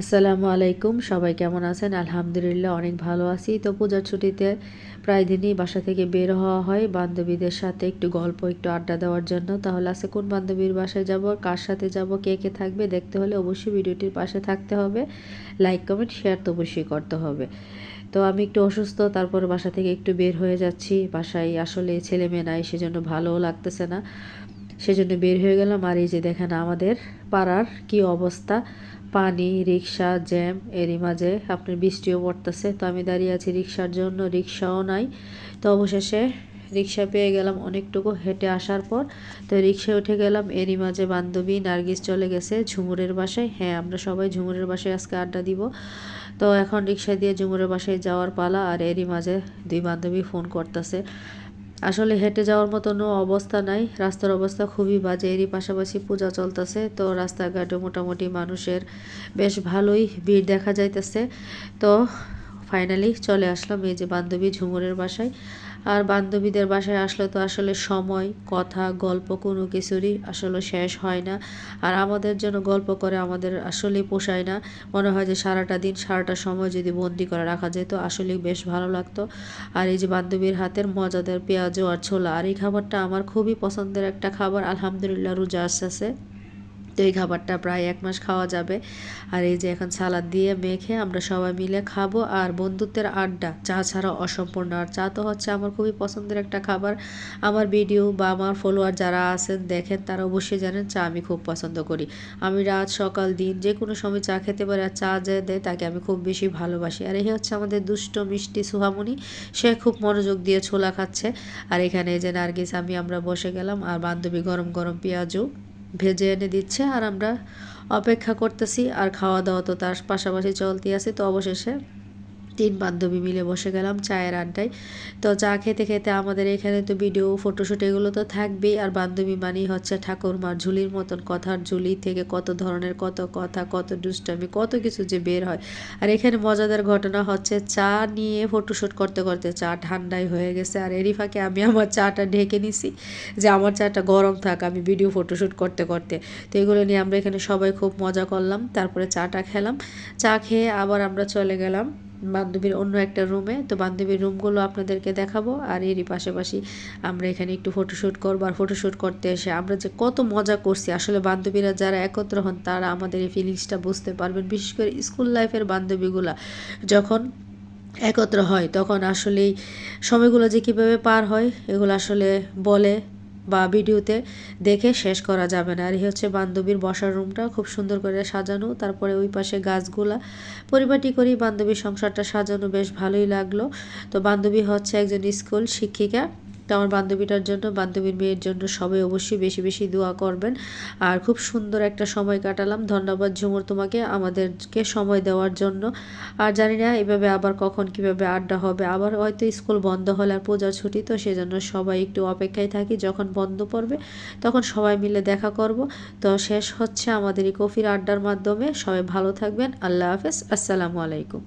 আসসালামু আলাইকুম। সবাই কেমন আছেন? আলহামদুলিল্লাহ, অনেক ভালো আছি। তো পূজার ছুটিতে প্রায় দিনই বাসা থেকে বের হওয়া হয়। বান্ধবীদের সাথে একটু গল্প, একটু আড্ডা দেওয়ার জন্য। তাহলে আজকে কোন বান্ধবীর বাসায় যাব, কার সাথে যাব, কে কে থাকবে, দেখতে হলে অবশ্যই ভিডিওটির পাশে থাকতে হবে। লাইক, কমেন্ট, শেয়ার তো অবশ্যই করতে হবে। তো আমি একটু অসুস্থ, তারপর বাসা থেকে একটু বের হয়ে যাচ্ছি। বাসায় আসলে ছেলে মেয়ে নাই, সেজন্য ভালোও লাগতেছে না। সেজন্য বের হয়ে গেলাম। আর এই যে দেখেন আমাদের পাড়ার কি অবস্থা। পানি রিক্সা জ্যাম এরই মাঝে আপনার বৃষ্টিও পড়তেছে। তো আমি দাঁড়িয়ে আছি রিক্সার জন্য রিক্সাও নাই। তো অবশেষে রিক্সা পেয়ে গেলাম অনেকটুকু হেঁটে আসার পর। তো রিক্সায় উঠে গেলাম, এরই মাঝে বান্ধবী নার্গিস চলে গেছে ঝুমুরের বাসায়। হ্যাঁ আমরা সবাই ঝুমুরের বাসায় আজকে আড্ডা দিব। তো এখন রিক্সা দিয়ে ঝুমুরের বাসায় যাওয়ার পালা আর এরই মাঝে দুই বান্ধবী ফোন করতেছে। আসলে হেঁটে যাওয়ার মতনও অবস্থা নাই। রাস্তার অবস্থা খুবই বাজে। এরই পাশাপাশি পূজা চলতেছে। তো রাস্তাঘাটে মোটামুটি মানুষের বেশ ভালোই ভিড় দেখা যাইতেছে। তো ফাইনালি চলে আসলাম এই যে বান্ধবী ঝুমুরের বাসায়। আর বান্ধবীদের বাসায় আসলে তো আসলে সময়, কথা, গল্প কোনো কিছুরই আসলে শেষ হয় না। আর আমাদের জন্য গল্প করে আমাদের আসলেই পোষায় না। মনে হয় যে সারাটা দিন, সারাটা সময় যদি বন্দি করে রাখা যেত আসলেই বেশ ভালো লাগতো। আর এই যে বান্ধবীর হাতের মজাদার পেঁয়াজও আর ছোলা, আর এই খাবারটা আমার খুবই পছন্দের একটা খাবার। আলহামদুলিল্লাহ রোজা আসতেছে। তো এই খাবারটা প্রায় এক মাস খাওয়া যাবে। আর এই যে এখন সালাদ দিয়ে মেখে আমরা সবাই মিলে খাব। আর বন্ধুত্বের আড্ডা, চা ছাড়া অসম্পূর্ণ। আর চা তো হচ্ছে আমার খুবই পছন্দের একটা খাবার। আমার ভিডিও বা আমার ফলোয়ার যারা আছেন, দেখেন তারা অবশ্যই জানেন চা আমি খুব পছন্দ করি। আমি রাত, সকাল, দিন যে কোনো সময় চা খেতে পারি আর চা যে দেয় তাকে আমি খুব বেশি ভালোবাসি। আর এই হচ্ছে আমাদের দুষ্ট, মিষ্টি সুহামনি সে খুব মনোযোগ দিয়ে ছোলা খাচ্ছে। আর এখানে যে নার্গিস, আমি, আমরা বসে গেলাম। আর বান্ধবী গরম গরম পেঁয়াজও। ভেজে এনে দিচ্ছে আর আমরা অপেক্ষা করতেছি আর খাওয়া দাওয়া তো তার পাশাপাশি চলতে আছে, তো অবশেষে তিন বান্ধবী মিলে বসে গেলাম চায়ের আড্ডায়। তো চা খেতে খেতে আমাদের এখানে তো ভিডিও ফটোশ্যুট এগুলো তো থাকবেই। আর বান্ধবী মানেই হচ্ছে ঠাকুরমার ঝুলির মতন কথার ঝুলি থেকে কত ধরনের কত কথা, কত দুষ্টামি, কত কিছু যে বের হয়। আর এখানে মজাদার ঘটনা হচ্ছে চা নিয়ে ফটোশ্যুট করতে করতে চা ঠান্ডাই হয়ে গেছে। আর এরই ফাঁকে আমি আমার চাটা ঢেকে নিছি যে আমার চাটা গরম থাক আমি ভিডিও ফটোশ্যুট করতে করতে। তো এগুলো নিয়ে আমরা এখানে সবাই খুব মজা করলাম, তারপরে চাটা খেলাম। চা খেয়ে আবার আমরা চলে গেলাম বান্ধবীর অন্য একটা রুমে। তো বান্ধবীর রুমগুলো আপনাদেরকে দেখাবো। আর এরই পাশাপাশি আমরা এখানে একটু ফটোশ্যুট করব। আর ফটোশ্যুট করতে এসে আমরা যে কত মজা করছি। আসলে বান্ধবীরা যারা একত্র হন, তারা আমাদের এই ফিলিংসটা বুঝতে পারবেন। বিশেষ করে স্কুল লাইফের বান্ধবীগুলা যখন একত্র হয়, তখন আসলেই সময়গুলো যে কীভাবে পার হয়, এগুলো আসলে বলে বা ভিডিওতে দেখে শেষ করা যাবে না। আর এই হচ্ছে বান্ধবীর বসার রুমটা খুব সুন্দর করে সাজানো। তারপরে ওই পাশে গাছগুলা। পরিপাটি করি বান্ধবীর সংসারটা সাজানো বেশ ভালোই লাগল। তো বান্ধবী হচ্ছে একজন স্কুল শিক্ষিকা। তো আমার বান্ধবীটার জন্য, বান্ধবীর মেয়ের জন্য সবাই অবশ্যই বেশি বেশি দোয়া করবেন। আর খুব সুন্দর একটা সময় কাটালাম। ধন্যবাদ ঝুমুর তোমাকে আমাদেরকে সময় দেওয়ার জন্য। আর জানি না এভাবে আবার কখন কীভাবে আড্ডা হবে। আবার হয়তো স্কুল বন্ধ হলে আর পূজার ছুটি, তো সেজন্য সবাই একটু অপেক্ষায় থাকি। যখন বন্ধ পড়বে তখন সবাই মিলে দেখা করব। তো শেষ হচ্ছে আমাদের এই কফির আড্ডার মাধ্যমে। সবাই ভালো থাকবেন। আল্লাহ হাফেজ। আসসালামু আলাইকুম।